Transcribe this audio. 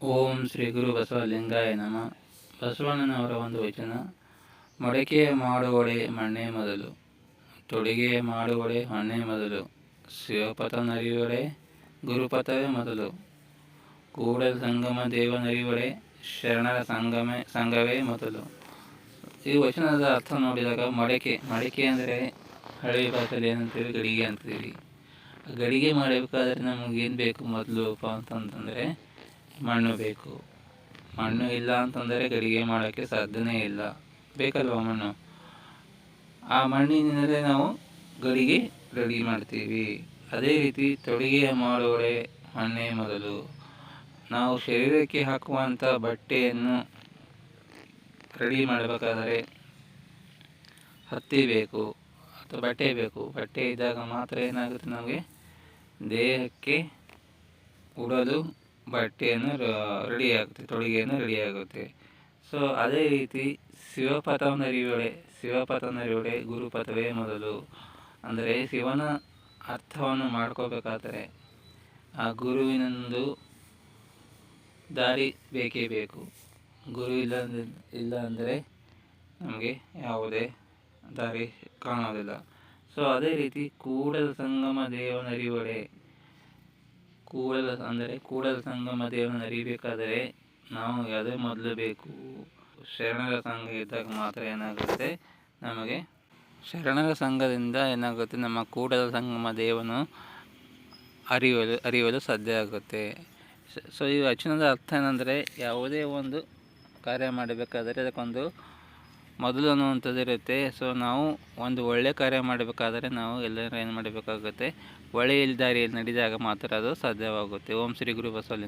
ಓಂ ಶ್ರೀ ಗುರು ಬಸವಲಿಂಗಾಯ ನಮ. ಬಸವಣ್ಣನವರ ಒಂದು ವಚನ, ಮಡಕೆ ಮಾಡುವಳೆ ಮಣ್ಣೆ ಮೊದಲು, ತೊಡಿಗೆ ಮಾಡುವಳೆ ಮಣ್ಣೆ ಮೊದಲು ಶಿವಪಥನರಿವಳೆ ಗುರುಪಥವೇ ಮೊದಲು, ಕೂಡಲ ಸಂಗಮ ದೇವ ನರಿಯುವಳೆ ಶರಣರ ಸಂಗಮ, ಸಂಘವೇ ಮೊದಲು. ಈ ವಚನದ ಅರ್ಥ ನೋಡಿದಾಗ ಮಡಕೆ ಮಡಕೆ ಅಂದರೆ ಹಳೆ ಭಾಷೆಯಲ್ಲಿ ಏನಂತೀವಿ ಗಡಿಗೆ ಅಂತೀವಿ ಗಡಿಗೆ ಮಾಡಬೇಕಾದ್ರೆ ನಮಗೇನು ಬೇಕು ಮೊದಲು ಅಂತಂತಂದರೆ ಮಣ್ಣು ಬೇಕು. ಮಣ್ಣು ಇಲ್ಲ ಅಂತಂದರೆ ಗಡಿಗೆ ಮಾಡೋಕ್ಕೆ ಸಾಧ್ಯನೇ ಇಲ್ಲ. ಬೇಕಲ್ವ ಮಣ್ಣು? ಆ ಮಣ್ಣಿನಿಂದಲೇ ನಾವು ಗಡಿಗೆ ರೆಡಿ ಮಾಡ್ತೀವಿ. ಅದೇ ರೀತಿ ತೊಡುಗೆ ಮಾಡುವಳೆ ಮಣ್ಣೇ ಮೊದಲು. ನಾವು ಶರೀರಕ್ಕೆ ಹಾಕುವಂಥ ಬಟ್ಟೆಯನ್ನು ರೆಡಿ ಮಾಡಬೇಕಾದರೆ ಹತ್ತಿ ಬೇಕು ಅಥವಾ ಬಟ್ಟೆ ಬೇಕು. ಬಟ್ಟೆ ಇದ್ದಾಗ ಮಾತ್ರ ಏನಾಗುತ್ತೆ ನಮಗೆ? ದೇಹಕ್ಕೆ ಉಡಲು ಬಟ್ಟೆಯನ್ನು ರೆಡಿ ಆಗುತ್ತೆ ತೊಳಿಗೆಯನ್ನು ರೆಡಿ ಆಗುತ್ತೆ. ಸೊ ಅದೇ ರೀತಿ ಶಿವಪಥವನರಿವಳೆ ಶಿವಪಥವನರಿವಳೆ ಗುರುಪಥವೇ ಮೊದಲು. ಅಂದರೆ ಶಿವನ ಅರ್ಥವನ್ನು ಮಾಡ್ಕೋಬೇಕಾದರೆ ಆ ಗುರುವಿನೊಂದು ದಾರಿ ಬೇಕೇ ಬೇಕು. ಗುರು ಇಲ್ಲ ಇಲ್ಲ ಅಂದರೆ ನಮಗೆ ಯಾವುದೇ ದಾರಿ ಕಾಣೋದಿಲ್ಲ. ಸೊ ಅದೇ ರೀತಿ ಕೂಡಲ ಸಂಗಮ ದೇವನರಿವಳೆ ಕೂಡಲ ಅಂದರೆ ಕೂಡಲ ಸಂಗಮ ದೇವನ ಅರಿಬೇಕಾದರೆ ನಾವು ಯಾವುದೇ ಮೊದಲು ಬೇಕು. ಶರಣರ ಸಂಘ ಇದ್ದಾಗ ಮಾತ್ರ ಏನಾಗುತ್ತೆ? ನಮಗೆ ಶರಣರ ಸಂಘದಿಂದ ಏನಾಗುತ್ತೆ? ನಮ್ಮ ಕೂಡಲ ಸಂಗಮ ದೇವನು ಅರಿಯಲು ಅರಿಯಲು ಸಾಧ್ಯ ಆಗುತ್ತೆ. ಸೊ ಈ ವಚನದ ಅರ್ಥ ಏನಂದರೆ ಯಾವುದೇ ಒಂದು ಕಾರ್ಯ ಮಾಡಬೇಕಾದರೆ ಅದಕ್ಕೊಂದು ಮೊದಲು ಅನ್ನುವಂಥದ್ದು ಇರುತ್ತೆ. ಸೊ ನಾವು ಒಂದು ಒಳ್ಳೆಯ ಕಾರ್ಯ ಮಾಡಬೇಕಾದರೆ ನಾವು ಎಲ್ಲರೂ ಏನು ಮಾಡಬೇಕಾಗುತ್ತೆ? ಒಳ್ಳೆಯ ದಾರಿಯಲ್ಲಿ ನಡೆದಾಗ ಮಾತ್ರ ಅದು ಸಾಧ್ಯವಾಗುತ್ತೆ. ಓಂ ಶ್ರೀ ಗುರು ಬಸವಲಿಂಗ.